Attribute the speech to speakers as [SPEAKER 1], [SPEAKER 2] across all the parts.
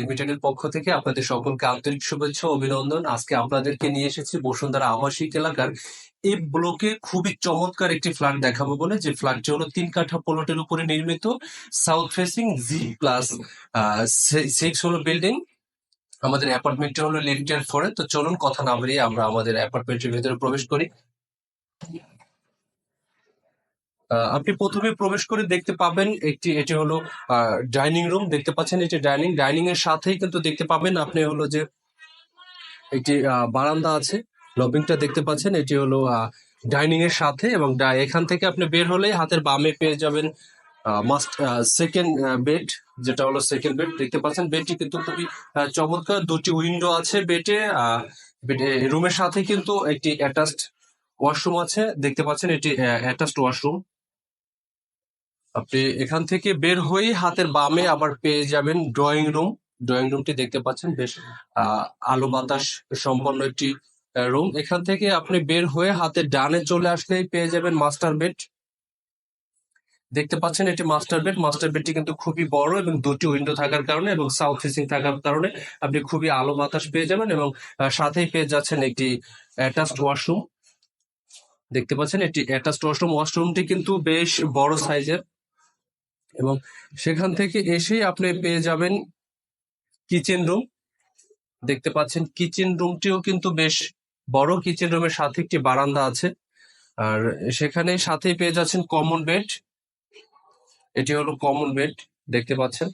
[SPEAKER 1] লিমিটেডের পক্ষ থেকে আপনাদের সকলকে আন্তরিক শুভেচ্ছা অভিনন্দন। আজকে আপনাদেরকে নিয়ে বসুন্ধরা আবাসিক এলাকার ব্লকে খুবই চমৎকার একটি ফ্ল্যাট দেখাবো বলে। যে ফ্ল্যাটটি হলো তিন কাঠা প্লটের উপরে নির্মিত south facing G plus six হলো বিল্ডিং আমাদের অ্যাপার্টমেন্টটি হলো লিমিটেড ফোরে তো চলুন, কথা না বাড়িয়ে আমরা আমাদের অ্যাপার্টমেন্টের ভেতরে প্রবেশ করি। আপনি প্রথমে প্রবেশ করে দেখতে পাবেন একটি, এটি হলো ডাইনিং রুম। দেখতে পাচ্ছেন এটি ডাইনিং। ডাইনিং এর সাথেই কিন্তু দেখতে পাবেন আপনি হলো যে একটি বারান্দা আছে। লবিংটা দেখতে পাচ্ছেন, এটি হলো ডাইনিং এর সাথে এবং এখান থেকে আপনি বের হলেই হাতের বামে পেয়ে যাবেন মাস্ট সেকেন্ড বেড যেটা হলো সেকেন্ড বেড দেখতে পাচ্ছেন বেডটি কিন্তু খুবই চমৎকার। দুটি উইন্ডো আছে বেডে রুমের সাথে কিন্তু একটি অ্যাটাচড ওয়াশরুম আছে। দেখতে পাচ্ছেন এটি অ্যাটাচড ওয়াশরুম আপনি এখান থেকে বের হয়ে হাতের বামে আবার পেয়ে যাবেন ড্রয়িং রুম ড্রয়িং রুমটি দেখতে পাচ্ছেন, বেশ আলো বাতাস সম্পন্ন একটি রুম এখান থেকে আপনি বের হয়ে হাতের ডানে চলে আসলেই পেয়ে যাবেন মাস্টার বেড দেখতে পাচ্ছেন এটি মাস্টার বেড মাস্টার বেডটি কিন্তু খুবই বড় এবং দুটি উইন্ডো থাকার কারণে এবং সাউথ ফেসিং থাকার কারণে আপনি খুবই আলো বাতাস পেয়ে যাবেন এবং সাথেই পেয়ে যাচ্ছেন একটি অ্যাটাচড ওয়াশরুম দেখতে পাচ্ছেন এটি অ্যাটাচড ওয়াশরুম ওয়াশরুমটি কিন্তু বেশ বড় সাইজের এবং সেখান থেকে এসেই আপনি পেয়ে যাবেন কিচেন রুম দেখতে পাচ্ছেন কিচেন রুমটিও কিন্তু বেশ বড়। কিচেন রুমের সাথে একটি বারান্দা আছে। আর সেখানে সাথেই পেয়ে যাচ্ছেন কমন বেড এটি হলো কমন বেড দেখতে পাচ্ছেন।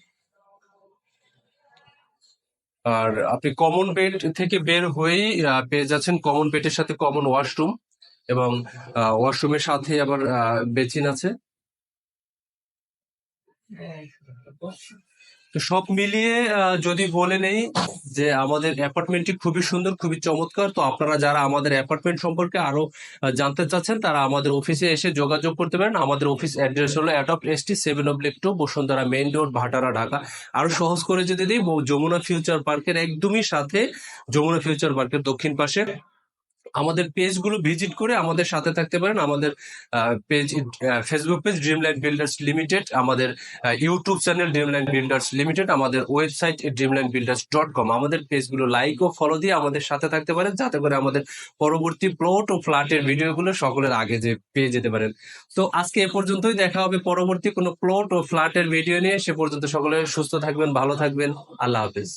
[SPEAKER 1] আর আপনি কমন বেড থেকে বের হয়েই পেয়ে যাচ্ছেন কমন বেডের সাথে কমন ওয়াশরুম এবং ওয়াশরুমের সাথে আবার বেচিন আছে। তো সব মিলিয়ে যদি বলে নেই যে আমাদের অ্যাপার্টমেন্টটি খুবই সুন্দর, খুবই চমৎকার, তো আপনারা যারা আমাদের অ্যাপার্টমেন্ট সম্পর্কে আরও জানতে চাচ্ছেন, তারা আমাদের অফিসে এসে যোগাযোগ করতে পারেন। আমাদের অফিস অ্যাড্রেস হলো অ্যাডপ S T seven oblique two Bashundhara main road Bhatara, Dhaka. আরও সহজ করে যদি দিই যমুনা ফিউচার পার্কের একদমই সাথে, যমুনা ফিউচার পার্কের দক্ষিণ পাশে। আমাদের পেজগুলো ভিজিট করে আমাদের সাথে থাকতে পারেন। আমাদের page Facebook page Dreamland Builders Limited আমাদের YouTube channel Dreamland Builders Limited আমাদের website Dreamland Builders dot com আমাদের পেজগুলো লাইক ও ফলো দিয়ে আমাদের সাথে থাকতে পারেন যাতে করে আমাদের পরবর্তী প্লট ও ফ্ল্যাটের ভিডিওগুলো সকলের আগে যে পেয়ে যেতে পারেন। তো আজকে এ পর্যন্তই দেখা হবে পরবর্তী কোনো প্লট ও ফ্ল্যাটের ভিডিও নিয়ে। সে পর্যন্ত সকলে সুস্থ থাকবেন ভালো থাকবেন। আল্লাহ হাফিজ।